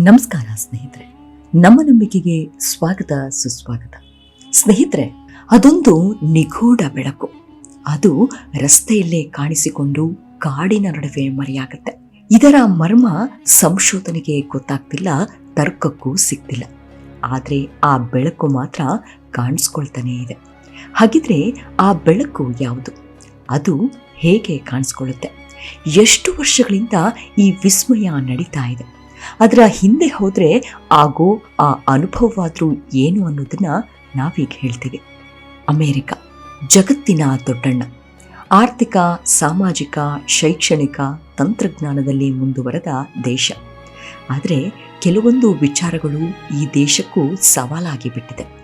ನಮಸ್ಕಾರ ಸ್ನೇಹಿತರೆ, ನಮ್ಮ ನಂಬಿಕೆಗೆ ಸ್ವಾಗತ, ಸುಸ್ವಾಗತ. ಸ್ನೇಹಿತರೆ, ಅದೊಂದು ನಿಗೂಢ ಬೆಳಕು. ಅದು ರಸ್ತೆಯಲ್ಲೇ ಕಾಣಿಸಿಕೊಂಡು ಕಾಡಿನ ನಡುವೆ ಮರೆಯಾಗತ್ತೆ. ಇದರ ಮರ್ಮ ಸಂಶೋಧನೆಗೆ ಗೊತ್ತಾಗ್ತಿಲ್ಲ, ತರ್ಕಕ್ಕೂ ಸಿಗ್ತಿಲ್ಲ. ಆದ್ರೆ ಆ ಬೆಳಕು ಮಾತ್ರ ಕಾಣಿಸ್ಕೊಳ್ತಾನೇ ಇದೆ. ಹಾಗಿದ್ರೆ ಆ ಬೆಳಕು ಯಾವುದು? ಅದು ಹೇಗೆ ಕಾಣಿಸ್ಕೊಳ್ಳುತ್ತೆ? ಎಷ್ಟು ವರ್ಷಗಳಿಂದ ಈ ವಿಸ್ಮಯ ನಡೀತಾ ಇದೆ? ಅದರ ಹಿಂದೆ ಹೋದರೆ ಆಗೋ ಆ ಅನುಭವವಾದರೂ ಏನು ಅನ್ನೋದನ್ನ ನಾವೀಗ ಹೇಳ್ತೀವಿ. ಅಮೇರಿಕ, ಜಗತ್ತಿನ ದೊಡ್ಡಣ್ಣ. ಆರ್ಥಿಕ, ಸಾಮಾಜಿಕ, ಶೈಕ್ಷಣಿಕ, ತಂತ್ರಜ್ಞಾನದಲ್ಲಿ ಮುಂದುವರೆದ ದೇಶ. ಆದರೆ ಕೆಲವೊಂದು ವಿಚಾರಗಳು ಈ ದೇಶಕ್ಕೂ ಸವಾಲಾಗಿ ಬಿಟ್ಟಿದೆ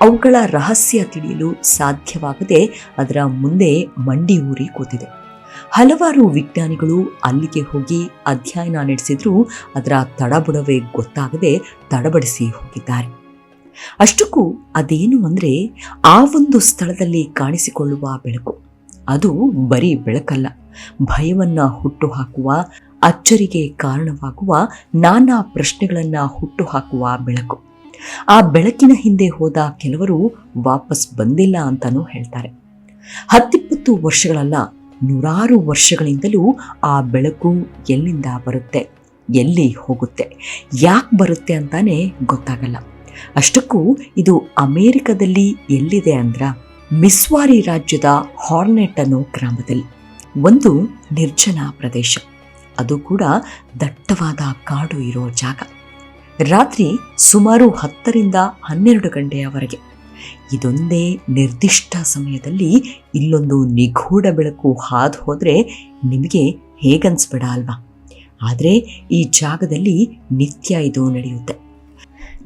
ಅವುಗಳ ರಹಸ್ಯ ತಿಳಿಯಲು ಸಾಧ್ಯವಾಗದೆ ಅದರ ಮುಂದೆ ಮಂಡಿ ಊರಿ ಕೂತಿದೆ. ಹಲವಾರು ವಿಜ್ಞಾನಿಗಳು ಅಲ್ಲಿಗೆ ಹೋಗಿ ಅಧ್ಯಯನ ನಡೆಸಿದ್ರೂ. ಅದರ ತಡಬುಡವೇ ಗೊತ್ತಾಗದೆ ತಡಬಡಿಸಿ ಹೋಗಿದ್ದಾರೆ. ಅಷ್ಟಕ್ಕೂ ಅದೇನು ಅಂದರೆ ಆ ಒಂದು ಸ್ಥಳದಲ್ಲಿ ಕಾಣಿಸಿಕೊಳ್ಳುವ ಬೆಳಕು. ಅದು ಬರೀ ಬೆಳಕಲ್ಲ, ಭಯವನ್ನ ಹುಟ್ಟು ಹಾಕುವ ಅಚ್ಚರಿಗೆ ಕಾರಣವಾಗುವ, ನಾನಾ ಪ್ರಶ್ನೆಗಳನ್ನ ಹುಟ್ಟು ಹಾಕುವ ಬೆಳಕು. ಆ ಬೆಳಕಿನ ಹಿಂದೆ ಹೋದ ಕೆಲವರು ವಾಪಸ್ ಬಂದಿಲ್ಲ ಅಂತಾನೂ ಹೇಳ್ತಾರೆ. ಹತ್ತಿಪ್ಪತ್ತು ವರ್ಷಗಳಲ್ಲ ನೂರಾರು ವರ್ಷಗಳಿಂದಲೂ ಆ ಬೆಳಕು ಎಲ್ಲಿಂದ ಬರುತ್ತೆ, ಎಲ್ಲಿ ಹೋಗುತ್ತೆ, ಯಾಕೆ ಬರುತ್ತೆ ಅಂತಾನೆ ಗೊತ್ತಾಗಲ್ಲ. ಅಷ್ಟಕ್ಕೂ ಇದು ಅಮೇರಿಕದಲ್ಲಿ ಎಲ್ಲಿದೆ ಅಂದ್ರ ಮಿಸ್ವಾರಿ ರಾಜ್ಯದ ಹಾರ್ನೆಟ್ ಅನ್ನೋ ಗ್ರಾಮದಲ್ಲಿ, ಒಂದು ನಿರ್ಜನ ಪ್ರದೇಶ. ಅದು ಕೂಡ ದಟ್ಟವಾದ ಕಾಡು ಇರೋ ಜಾಗ. ರಾತ್ರಿ ಸುಮಾರು ಹತ್ತರಿಂದ ಹನ್ನೆರಡು ಗಂಟೆಯವರೆಗೆ. ಇದೊಂದೇ ನಿರ್ದಿಷ್ಟ ಸಮಯದಲ್ಲಿ ಇಲ್ಲೊಂದು ನಿಗೂಢ ಬೆಳಕು ಹಾದು ಹೋದರೆ ನಿಮಗೆ ಹೇಗನ್ಸ್ಬೇಡ ಅಲ್ವಾ? ಆದರೆ ಈ ಜಾಗದಲ್ಲಿ ನಿತ್ಯ ಇದು ನಡೆಯುತ್ತೆ.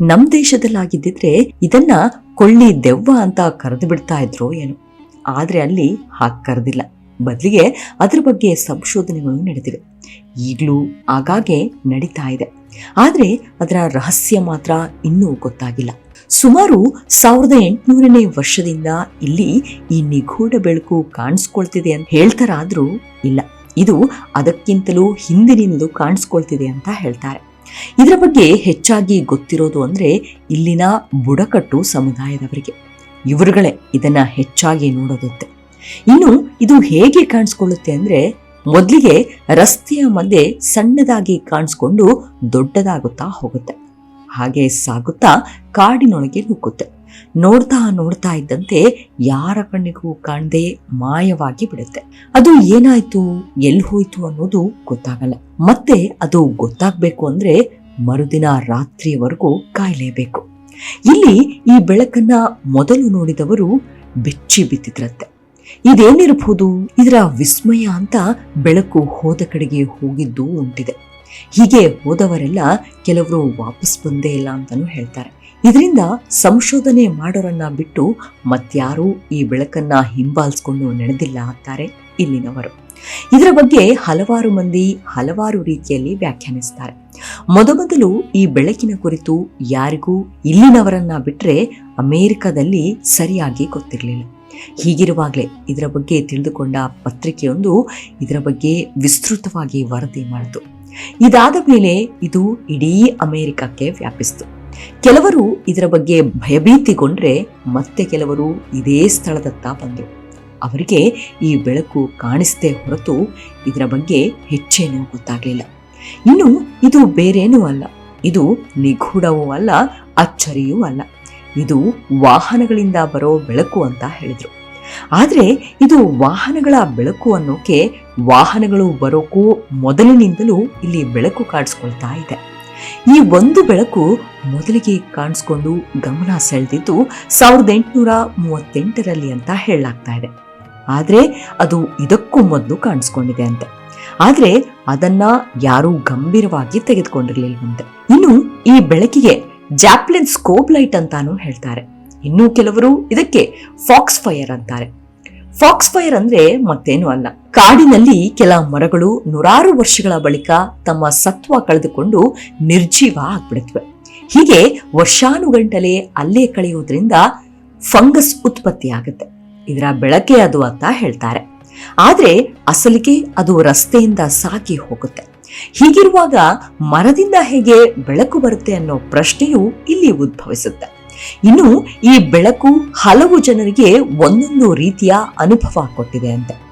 ನಮ್ಮ ದೇಶದಲ್ಲಾಗಿದ್ದಿದ್ರೆ ಇದನ್ನ ಕೊಳ್ಳಿ ದೆವ್ವ ಅಂತ ಕರೆದು ಬಿಡ್ತಾ ಇದ್ರೋ ಏನು. ಆದರೆ ಅಲ್ಲಿ ಹಾಗೆ ಕರೆದಿಲ್ಲ. ಬದಲಿಗೆ ಅದರ ಬಗ್ಗೆ ಸಂಶೋಧನೆಗಳು ನಡೆದಿವೆ. ಈಗಲೂ ಆಗಾಗ್ಗೆ ನಡೀತಾ ಇದೆ. ಆದರೆ ಅದರ ರಹಸ್ಯ ಮಾತ್ರ ಇನ್ನೂ ಗೊತ್ತಾಗಿಲ್ಲ. ಸುಮಾರು ಸಾವಿರದ ಎಂಟುನೂರನೇ ವರ್ಷದಿಂದ ಇಲ್ಲಿ ಈ ನಿಗೂಢ ಬೆಳಕು ಕಾಣಿಸ್ಕೊಳ್ತಿದೆ ಅಂತ ಹೇಳ್ತಾರಾದರೂ ಇಲ್ಲ. ಇದು ಅದಕ್ಕಿಂತಲೂ ಹಿಂದಿನಿಂದಲೂ ಕಾಣಿಸ್ಕೊಳ್ತಿದೆ ಅಂತ ಹೇಳ್ತಾರೆ. ಇದರ ಬಗ್ಗೆ ಹೆಚ್ಚಾಗಿ ಗೊತ್ತಿರೋದು ಅಂದ್ರೆ ಇಲ್ಲಿನ ಬುಡಕಟ್ಟು ಸಮುದಾಯದವರಿಗೆ. ಇವರುಗಳೇ ಇದನ್ನ ಹೆಚ್ಚಾಗಿ ನೋಡೋದುತ್ತೆ ಇನ್ನು ಇದು ಹೇಗೆ ಕಾಣಿಸ್ಕೊಳ್ಳುತ್ತೆ ಅಂದ್ರೆ ಮೊದಲಿಗೆ ರಸ್ತೆಯ ಮಧ್ಯೆ ಸಣ್ಣದಾಗಿ ಕಾಣಿಸ್ಕೊಂಡು ದೊಡ್ಡದಾಗುತ್ತಾ ಹೋಗುತ್ತೆ. ಹಾಗೆ ಸಾಗುತ್ತಾ ಕಾಡಿನೊಳಗೆ ನುಗ್ಗುತ್ತೆ. ನೋಡ್ತಾ ನೋಡ್ತಾ ಇದ್ದಂತೆ ಯಾರ ಕಣ್ಣಿಗೂ ಕಾಣದೆ ಮಾಯವಾಗಿ ಬಿಡುತ್ತೆ. ಅದು ಏನಾಯ್ತು ಎಲ್ಲಿ ಹೋಯ್ತು ಅನ್ನೋದು ಗೊತ್ತಾಗಲ್ಲ. ಮತ್ತೆ ಅದು ಗೊತ್ತಾಗ್ಬೇಕು ಅಂದ್ರೆ ಮರುದಿನ ರಾತ್ರಿಯವರೆಗೂ ಕಾಯಲೇಬೇಕು. ಇಲ್ಲಿ ಈ ಬೆಳಕನ್ನ ಮೊದಲು ನೋಡಿದವರು ಬೆಚ್ಚಿ ಬಿತ್ತಿದ್ರಂತೆ ಇದೇನಿರಬಹುದು? ಇದರ ವಿಸ್ಮಯ ಅಂತ ಬೆಳಕು ಹೋದ ಕಡೆಗೆ ಹೋಗಿದ್ದು ಉಂಟಿದೆ ಹೀಗೆ ಹೋದವರೆಲ್ಲ ಕೆಲವರು ವಾಪಸ್ ಬಂದೇ ಇಲ್ಲ ಅಂತಲೂ ಹೇಳ್ತಾರೆ. ಇದರಿಂದ ಸಂಶೋಧನೆ ಮಾಡೋರನ್ನ ಬಿಟ್ಟು ಮತ್ಯಾರೂ ಈ ಬೆಳಕನ್ನ ಹಿಂಬಾಲಿಸ್ಕೊಂಡು ನಡೆದಿಲ್ಲ ಅಂತಾರೆ ಇಲ್ಲಿನವರು. ಇದರ ಬಗ್ಗೆ ಹಲವಾರು ಮಂದಿ ಹಲವಾರು ರೀತಿಯಲ್ಲಿ ವ್ಯಾಖ್ಯಾನಿಸ್ತಾರೆ. ಮೊದಮೊದಲು ಈ ಬೆಳಕಿನ ಕುರಿತು ಯಾರಿಗೂ ಇಲ್ಲಿನವರನ್ನ ಬಿಟ್ರೆ ಅಮೆರಿಕದಲ್ಲಿ ಸರಿಯಾಗಿ ಗೊತ್ತಿರಲಿಲ್ಲ. ಹೀಗಿರುವಾಗಲೇ ಇದರ ಬಗ್ಗೆ ತಿಳಿದುಕೊಂಡ ಪತ್ರಿಕೆಯೊಂದು ಇದರ ಬಗ್ಗೆ ವಿಸ್ತೃತವಾಗಿ ವರದಿ ಮಾಡಿತು. ಇದಾದ ಮೇಲೆ ಇದು ಇಡೀ ಅಮೆರಿಕಕ್ಕೆ ವ್ಯಾಪಿಸಿತು. ಕೆಲವರು ಇದರ ಬಗ್ಗೆ ಭಯಭೀತಿಗೊಂಡ್ರೆ ಮತ್ತೆ ಕೆಲವರು ಇದೇ ಸ್ಥಳದತ್ತ ಬಂದರು. ಅವರಿಗೆ ಈ ಬೆಳಕು ಕಾಣಿಸದೆ ಹೊರತು ಇದರ ಬಗ್ಗೆ ಹೆಚ್ಚೇನೂ ಗೊತ್ತಾಗಲಿಲ್ಲ. ಇನ್ನು ಇದು ಬೇರೇನೂ ಅಲ್ಲ. ಇದು ನಿಗೂಢವೂ ಅಲ್ಲ, ಅಚ್ಚರಿಯೂ ಅಲ್ಲ. ಇದು ವಾಹನಗಳಿಂದ ಬರೋ ಬೆಳಕು ಅಂತ ಹೇಳಿದ್ರು. ಆದರೆ ಇದು ವಾಹನಗಳ ಬೆಳಕು ಅನ್ನೋಕೆ ವಾಹನಗಳು ಬರೋಕ್ಕೂ ಮೊದಲಿನಿಂದಲೂ ಇಲ್ಲಿ ಬೆಳಕು ಕಾಣಿಸ್ಕೊಳ್ತಾ ಇದೆ. ಈ ಒಂದು ಬೆಳಕು ಮೊದಲಿಗೆ ಕಾಣಿಸ್ಕೊಂಡು ಗಮನ ಸೆಳೆದಿದ್ದು ಸಾವಿರದ ಎಂಟುನೂರ ಮೂವತ್ತೆಂಟರಲ್ಲಿ ಅಂತ ಹೇಳಲಾಗ್ತಾ ಇದೆ. ಆದರೆ ಅದು ಇದಕ್ಕೂ ಮೊದಲು ಕಾಣಿಸ್ಕೊಂಡಿದೆ ಅಂತೆ. ಆದರೆ ಅದನ್ನ ಯಾರೂ ಗಂಭೀರವಾಗಿ ತೆಗೆದುಕೊಂಡಿರ್ಲಿಲ್ವಂತೆ ಇನ್ನು ಈ ಬೆಳಕಿಗೆ ಜಾಪ್ಲಿನ್ ಸ್ಕೋಪ್ ಲೈಟ್ ಅಂತಾನೂ ಹೇಳ್ತಾರೆ. ಇನ್ನೂ ಕೆಲವರು ಇದಕ್ಕೆ ಫಾಕ್ಸ್ ಫೈರ್ ಅಂತಾರೆ. ಫಾಕ್ಸ್ ಫೈರ್ ಅಂದ್ರೆ ಮತ್ತೇನು ಅಲ್ಲ. ಕಾಡಿನಲ್ಲಿ ಕೆಲ ಮರಗಳು ನೂರಾರು ವರ್ಷಗಳ ಬಳಿಕ ತಮ್ಮ ಸತ್ವ ಕಳೆದುಕೊಂಡು ನಿರ್ಜೀವ ಆಗ್ಬಿಡುತ್ತವೆ. ಹೀಗೆ ವರ್ಷಾನುಗಂಟಲೆ ಅಲ್ಲೇ ಕಳೆಯೋದ್ರಿಂದ ಫಂಗಸ್ ಉತ್ಪತ್ತಿ ಆಗುತ್ತೆ. ಇದರ ಬೆಳಕೆ ಅದು ಅಂತ ಹೇಳ್ತಾರೆ. ಆದ್ರೆ ಅಸಲಿಗೆ ಅದು ರಸ್ತೆಯಿಂದ ಸಾಕಿ ಹೋಗುತ್ತೆ. ಹೀಗಿರುವಾಗ ಮರದಿಂದ ಹೇಗೆ ಬೆಳಕು ಬರುತ್ತೆ ಅನ್ನೋ ಪ್ರಶ್ನೆಯು ಇಲ್ಲಿ ಉದ್ಭವಿಸುತ್ತೆ. ಇನ್ನು ಈ ಬೆಳಕು ಹಲವು ಜನರಿಗೆ ಒಂದೊಂದು ರೀತಿಯ ಅನುಭವ ಕೊಟ್ಟಿದೆ ಅಂತೆ.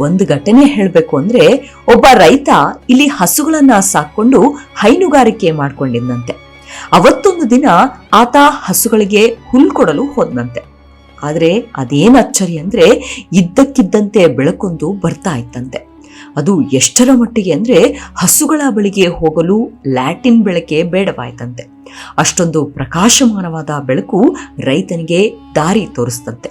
ಒಂದು ಘಟನೆ ಹೇಳಬೇಕು ಅಂದ್ರೆ ಒಬ್ಬ ರೈತ ಇಲ್ಲಿ ಹಸುಗಳನ್ನ ಸಾಕೊಂಡು ಹೈನುಗಾರಿಕೆ ಮಾಡ್ಕೊಂಡಿದ್ದಂತೆ ಅವತ್ತೊಂದು ದಿನ ಆತ ಹಸುಗಳಿಗೆ ಹುಲ್ ಕೊಡಲು ಹೋದ್ನಂತೆ. ಆದ್ರೆ ಅದೇನು ಅಚ್ಚರಿ ಅಂದ್ರೆ ಇದ್ದಕ್ಕಿದ್ದಂತೆ ಬೆಳಕೊಂದು ಬರ್ತಾ ಇತ್ತಂತೆ. ಅದು ಎಷ್ಟರ ಮಟ್ಟಿಗೆ ಅಂದರೆ ಹಸುಗಳ ಬಳಿಗೆ ಹೋಗಲು ಲ್ಯಾಟಿನ್ ಬೆಳಕೆ ಬೇಡವಾಯ್ತಂತೆ. ಅಷ್ಟೊಂದು ಪ್ರಕಾಶಮಾನವಾದ ಬೆಳಕು ರೈತನಿಗೆ ದಾರಿ ತೋರಿಸ್ತಂತೆ.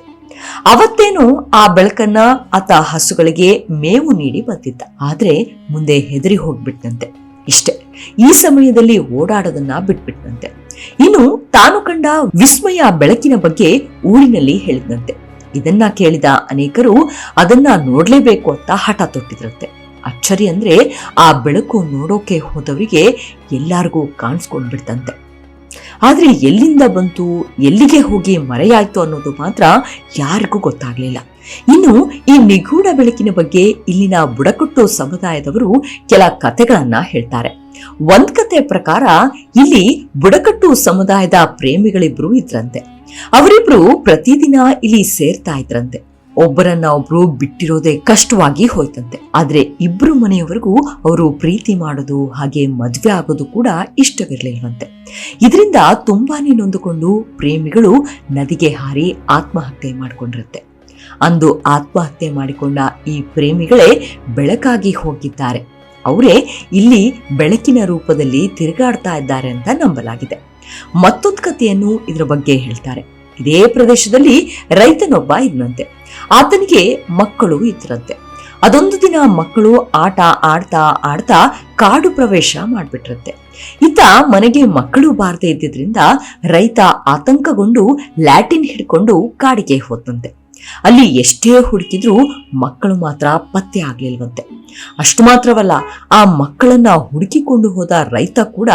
ಅವತ್ತೇನು ಆ ಬೆಳಕನ್ನ ಆತ ಹಸುಗಳಿಗೆ ಮೇವು ನೀಡಿ ಬಂದಿದ್ದ. ಆದ್ರೆ ಮುಂದೆ ಹೆದರಿ ಹೋಗ್ಬಿಟ್ಟಂತೆ ಇಷ್ಟೆ, ಈ ಸಮಯದಲ್ಲಿ ಓಡಾಡೋದನ್ನ ಬಿಟ್ಬಿಟ್ಟಂತೆ ಇನ್ನು ತಾನು ಕಂಡ ವಿಸ್ಮಯ ಬೆಳಕಿನ ಬಗ್ಗೆ ಊರಿನಲ್ಲಿ ಹೇಳಿದಂತೆ ಇದನ್ನ ಕೇಳಿದ ಅನೇಕರು ಅದನ್ನ ನೋಡ್ಲೇಬೇಕು ಅಂತ ಹಠ ತೊಟ್ಟಿದ್ರಂತೆ. ಅಚ್ಚರಿ ಅಂದ್ರೆ ಆ ಬೆಳಕು ನೋಡೋಕೆ ಹೋದವರಿಗೆ ಎಲ್ಲಾರ್ಗೂ ಕಾಣಿಸ್ಕೊಂಡ್ಬಿಡ್ತಂತೆ ಆದ್ರೆ ಎಲ್ಲಿಂದ ಬಂತು, ಎಲ್ಲಿಗೆ ಹೋಗಿ ಮರೆಯಾಯ್ತು ಅನ್ನೋದು ಮಾತ್ರ ಯಾರಿಗೂ ಗೊತ್ತಾಗ್ಲಿಲ್ಲ. ಇನ್ನು ಈ ನಿಗೂಢ ಬೆಳಕಿನ ಬಗ್ಗೆ ಇಲ್ಲಿನ ಬುಡಕಟ್ಟು ಸಮುದಾಯದವರು ಕೆಲ ಕಥೆಗಳನ್ನ ಹೇಳ್ತಾರೆ. ಒಂದ್ ಕತೆ ಪ್ರಕಾರ ಇಲ್ಲಿ ಬುಡಕಟ್ಟು ಸಮುದಾಯದ ಪ್ರೇಮಿಗಳಿಬ್ರು ಇದ್ರಂತೆ. ಅವರಿಬ್ರು ಪ್ರತಿದಿನ ಇಲ್ಲಿ ಸೇರ್ತಾ ಇದ್ರಂತೆ. ಒಬ್ಬರನ್ನ ಒಬ್ರು ಬಿಟ್ಟಿರೋದೇ ಕಷ್ಟವಾಗಿ ಹೋಯ್ತಂತೆ. ಆದ್ರೆ ಇಬ್ರು ಮನೆಯವರೆಗೂ ಅವರು ಪ್ರೀತಿ ಮಾಡೋದು, ಹಾಗೆ ಮದ್ವೆ ಆಗೋದು ಕೂಡ ಇಷ್ಟವಿರ್ಲಿಲ್ವಂತೆ. ಇದರಿಂದ ತುಂಬಾನೇ ನೊಂದುಕೊಂಡು ಪ್ರೇಮಿಗಳು ನದಿಗೆ ಹಾರಿ ಆತ್ಮಹತ್ಯೆ ಮಾಡಿಕೊಂಡಿರುತ್ತೆ. ಅಂದು ಆತ್ಮಹತ್ಯೆ ಮಾಡಿಕೊಂಡ ಈ ಪ್ರೇಮಿಗಳೇ ಬೆಳಕಾಗಿ ಹೋಗಿದ್ದಾರೆ. ಅವರೇ ಇಲ್ಲಿ ಬೆಳಕಿನ ರೂಪದಲ್ಲಿ ತಿರುಗಾಡ್ತಾ ಇದ್ದಾರೆ ಅಂತ ನಂಬಲಾಗಿದೆ. ಮತ್ತೊಂದು ಕಥೆಯನ್ನು ಇದರ ಬಗ್ಗೆ ಹೇಳ್ತಾರೆ. ಇದೇ ಪ್ರದೇಶದಲ್ಲಿ ರೈತನೊಬ್ಬ ಇದ್ನಂತೆ. ಆತನಿಗೆ ಮಕ್ಕಳು ಇದ್ರಂತೆ. ಅದೊಂದು ದಿನ ಮಕ್ಕಳು ಆಟ ಆಡ್ತಾ ಆಡ್ತಾ ಕಾಡು ಪ್ರವೇಶ ಮಾಡ್ಬಿಟ್ರಂತೆ. ಇತ್ತ ಮನೆಗೆ ಮಕ್ಕಳು ಬಾರದೆ ಇದ್ದಿದ್ರಿಂದ ರೈತ ಆತಂಕಗೊಂಡು ಲ್ಯಾಟಿನ್ ಹಿಡ್ಕೊಂಡು ಕಾಡಿಗೆ ಹೋದಂತೆ ಅಲ್ಲಿ ಎಷ್ಟೇ ಹುಡುಕಿದ್ರೂ ಮಕ್ಕಳು ಮಾತ್ರ ಪತ್ತೆ ಆಗ್ಲಿಲ್ವಂತೆ. ಅಷ್ಟು ಮಾತ್ರವಲ್ಲ, ಆ ಮಕ್ಕಳನ್ನ ಹುಡುಕಿಕೊಂಡು ಹೋದ ರೈತ ಕೂಡ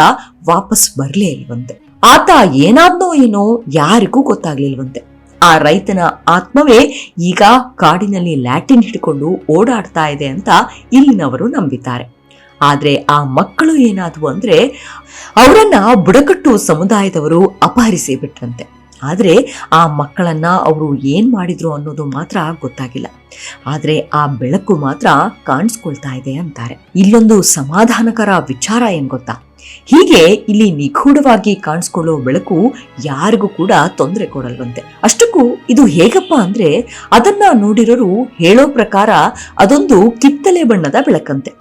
ವಾಪಸ್ ಬರ್ಲೇ ಇಲ್ವಂತೆ. ಆತ ಏನಾದ್ನೋ ಏನೋ ಯಾರಿಗೂ ಗೊತ್ತಾಗ್ಲಿಲ್ವಂತೆ. ಆ ರೈತನ ಆತ್ಮವೇ ಈಗ ಕಾಡಿನಲ್ಲಿ ಲ್ಯಾಟಿನ್ ಹಿಡ್ಕೊಂಡು ಓಡಾಡ್ತಾ ಇದೆ ಅಂತ ಇಲ್ಲಿನವರು ನಂಬಿದ್ದಾರೆ. ಆದ್ರೆ ಆ ಮಕ್ಕಳು ಏನಾದವು ಅಂದ್ರೆ ಅವರನ್ನ ಬುಡಕಟ್ಟು ಸಮುದಾಯದವರು ಅಪಹರಿಸಿ ಬಿಟ್ರಂತೆ. ಆದ್ರೆ ಆ ಮಕ್ಕಳನ್ನ ಅವರು ಏನು ಮಾಡಿದ್ರು ಅನ್ನೋದು ಮಾತ್ರ ಗೊತ್ತಾಗಿಲ್ಲ. ಆದ್ರೆ ಆ ಬೆಳಕು ಮಾತ್ರ ಕಾಣಿಸ್ಕೊಳ್ತಾ ಇದೆ ಅಂತಾರೆ. ಇಲ್ಲೊಂದು ಸಮಾಧಾನಕರ ವಿಚಾರ ಏನ್ ಗೊತ್ತಾ? ಹೀಗೆ ಇಲ್ಲಿ ನಿಗೂಢವಾಗಿ ಕಾಣಿಸ್ಕೊಳ್ಳೋ ಬೆಳಕು ಯಾರಿಗೂ ಕೂಡ ತೊಂದರೆ ಕೊಡಲ್ವಂತೆ. ಅಷ್ಟಕ್ಕೂ ಇದು ಹೇಗಪ್ಪ ಅಂದ್ರೆ ಅದನ್ನ ನೋಡಿರೋರು ಹೇಳೋ ಪ್ರಕಾರ ಅದೊಂದು ಕಿತ್ತಲೆ ಬಣ್ಣದ ಬೆಳಕಂತೆ.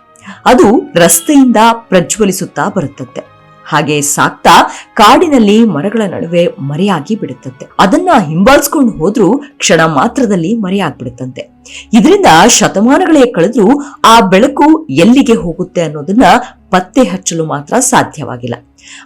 ಅದು ರಸ್ತೆಯಿಂದ ಪ್ರಜ್ವಲಿಸುತ್ತಾ ಬರುತ್ತಂತೆ. ಹಾಗೆ ಸಾಕ್ತಾ ಕಾಡಿನಲ್ಲಿ ಮರಗಳ ನಡುವೆ ಮರೆಯಾಗಿ ಬಿಡುತ್ತಂತೆ. ಅದನ್ನ ಹಿಂಬಾಲಿಸ್ಕೊಂಡು ಹೋದ್ರೂ ಕ್ಷಣ ಮಾತ್ರದಲ್ಲಿ ಮರೆಯಾಗ್ಬಿಡುತ್ತಂತೆ. ಇದರಿಂದ ಶತಮಾನಗಳೇ ಕಳೆದ್ರೂ ಆ ಬೆಳಕು ಎಲ್ಲಿಗೆ ಹೋಗುತ್ತೆ ಅನ್ನೋದನ್ನ ಪತ್ತೆ ಹಚ್ಚಲು ಮಾತ್ರ ಸಾಧ್ಯವಾಗಿಲ್ಲ.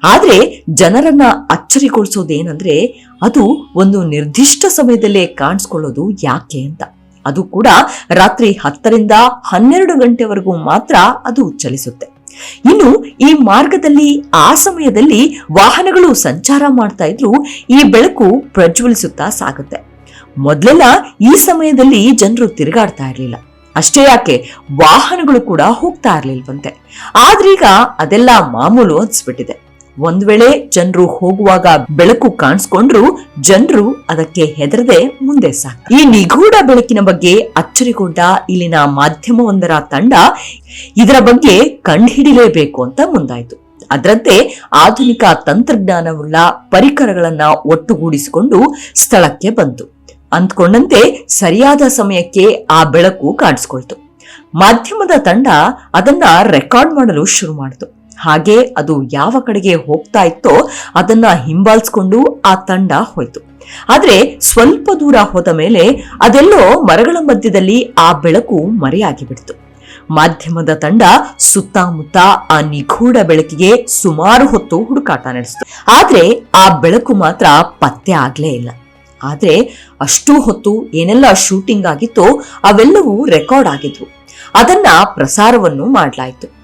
ಆದ್ರೆ ಜನರನ್ನ ಅಚ್ಚರಿಗೊಳಿಸೋದೇನಂದ್ರೆ ಅದು ಒಂದು ನಿರ್ದಿಷ್ಟ ಸಮಯದಲ್ಲೇ ಕಾಣಿಸ್ಕೊಳ್ಳೋದು ಯಾಕೆ ಅಂತ. ಅದು ಕೂಡ ರಾತ್ರಿ ಹತ್ತರಿಂದ ಹನ್ನೆರಡು ಗಂಟೆವರೆಗೂ ಮಾತ್ರ ಅದು ಚಲಿಸುತ್ತೆ. ಇನ್ನು ಈ ಮಾರ್ಗದಲ್ಲಿ, ಆ ಸಮಯದಲ್ಲಿ ವಾಹನಗಳು ಸಂಚಾರ ಮಾಡ್ತಾ ಇದ್ರು ಈ ಬೆಳಕು ಪ್ರಜ್ವಲಿಸುತ್ತಾ ಸಾಗುತ್ತೆ. ಮೊದಲೆಲ್ಲ ಈ ಸಮಯದಲ್ಲಿ ಜನರು ತಿರುಗಾಡ್ತಾ ಇರಲಿಲ್ಲ. ಅಷ್ಟೇ ಯಾಕೆ, ವಾಹನಗಳು ಕೂಡ ಹೋಗ್ತಾ ಇರ್ಲಿಲ್ವಂತೆ. ಆದ್ರೀಗ ಅದೆಲ್ಲ ಮಾಮೂಲು ಅನ್ಸ್ಬಿಟ್ಟಿದೆ. ಒಂದ್ ವೇಳೆ ಜನರು ಹೋಗುವಾಗ ಬೆಳಕು ಕಾಣಿಸ್ಕೊಂಡ್ರು ಜನರು ಅದಕ್ಕೆ ಹೆದರದೆ ಮುಂದೆ ಸಾಕ ಈ ನಿಗೂಢ ಬೆಳಕಿನ ಬಗ್ಗೆ ಅಚ್ಚರಿಗೊಂಡ ಇಲ್ಲಿನ ಮಾಧ್ಯಮವೊಂದರ ತಂಡ ಇದರ ಬಗ್ಗೆ ಕಂಡುಹಿಡಿಲೇಬೇಕು ಅಂತ ಮುಂದಾಯ್ತು. ಅದರಂತೆ ಆಧುನಿಕ ತಂತ್ರಜ್ಞಾನವುಳ್ಳ ಪರಿಕರಗಳನ್ನ ಒಟ್ಟುಗೂಡಿಸಿಕೊಂಡು ಸ್ಥಳಕ್ಕೆ ಬಂತು. ಅಂದ್ಕೊಂಡಂತೆ ಸರಿಯಾದ ಸಮಯಕ್ಕೆ ಆ ಬೆಳಕು ಕಾಣಿಸ್ಕೊಳ್ತು. ಮಾಧ್ಯಮದ ತಂಡ ಅದನ್ನ ರೆಕಾರ್ಡ್ ಮಾಡಲು ಶುರು ಮಾಡಿತು. ಹಾಗೆ ಅದು ಯಾವ ಕಡೆಗೆ ಹೋಗ್ತಾ ಇತ್ತೋ ಅದನ್ನ ಹಿಂಬಾಲಿಸ್ಕೊಂಡು ಆ ತಂಡ ಹೋಯ್ತು. ಆದ್ರೆ ಸ್ವಲ್ಪ ದೂರ ಹೋದ ಮೇಲೆ ಅದೆಲ್ಲೋ ಮರಗಳ ಮಧ್ಯದಲ್ಲಿ ಆ ಬೆಳಕು ಮರೆಯಾಗಿ ಬಿಡ್ತು ಮಾಧ್ಯಮದ ತಂಡ ಸುತ್ತಮುತ್ತ ಆ ನಿಗೂಢ ಬೆಳಕಿಗೆ ಸುಮಾರು ಹೊತ್ತು ಹುಡುಕಾಟ ನಡೆಸಿತು. ಆದ್ರೆ ಆ ಬೆಳಕು ಮಾತ್ರ ಪತ್ತೆ ಆಗ್ಲೇ ಇಲ್ಲ. ಆದ್ರೆ ಅಷ್ಟು ಹೊತ್ತು ಏನೆಲ್ಲ ಶೂಟಿಂಗ್ ಆಗಿತ್ತೋ ಅವೆಲ್ಲವೂ ರೆಕಾರ್ಡ್ ಆಗಿದ್ವು. ಅದನ್ನ ಪ್ರಸಾರವನ್ನು ಮಾಡಲಾಯಿತು.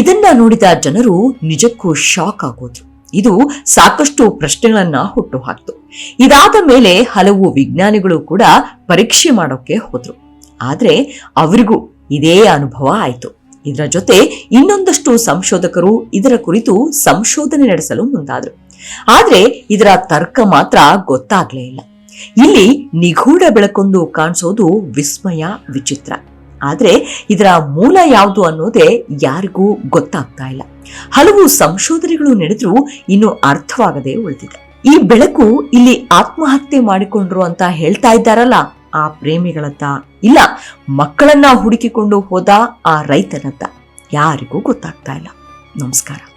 ಇದನ್ನ ನೋಡಿದ ಜನರು ನಿಜಕ್ಕೂ ಶಾಕ್ ಆಗೋದ್ರು. ಇದು ಸಾಕಷ್ಟು ಪ್ರಶ್ನೆಗಳನ್ನ ಹುಟ್ಟು ಹಾಕ್ತು ಇದಾದ ಮೇಲೆ ಹಲವು ವಿಜ್ಞಾನಿಗಳು ಕೂಡ ಪರೀಕ್ಷೆ ಮಾಡೋಕೆ ಹೋದ್ರು. ಆದ್ರೆ ಅವರಿಗೂ ಇದೇ ಅನುಭವ ಆಯ್ತು. ಇದರ ಜೊತೆ ಇನ್ನೊಂದಷ್ಟು ಸಂಶೋಧಕರು ಇದರ ಕುರಿತು ಸಂಶೋಧನೆ ನಡೆಸಲು ಮುಂದಾದ್ರು. ಆದ್ರೆ ಇದರ ತರ್ಕ ಮಾತ್ರ ಗೊತ್ತಾಗ್ಲೇ ಇಲ್ಲ. ಇಲ್ಲಿ ನಿಗೂಢ ಬೆಳಕೊಂದು ಕಾಣಿಸೋದು ವಿಸ್ಮಯ, ವಿಚಿತ್ರ. ಆದ್ರೆ ಇದರ ಮೂಲ ಯಾವುದು ಅನ್ನೋದೇ ಯಾರಿಗೂ ಗೊತ್ತಾಗ್ತಾ ಇಲ್ಲ. ಹಲವು ಸಂಶೋಧನೆಗಳು ನಡೆದ್ರೂ ಇನ್ನೂ ಅರ್ಥವಾಗದೆ ಉಳಿದಿದೆ. ಈ ಬೆಳಕು ಇಲ್ಲಿ ಆತ್ಮಹತ್ಯೆ ಮಾಡಿಕೊಂಡ್ರು ಅಂತ ಹೇಳ್ತಾ ಇದ್ದಾರಲ್ಲ, ಆ ಪ್ರೇಮಿಗಳತ್ತ? ಇಲ್ಲ, ಮಕ್ಕಳನ್ನ ಹುಡುಕಿಕೊಂಡು ಹೋದ ಆ ರೈತನತ್ತ? ಯಾರಿಗೂ ಗೊತ್ತಾಗ್ತಾ ಇಲ್ಲ. ನಮಸ್ಕಾರ.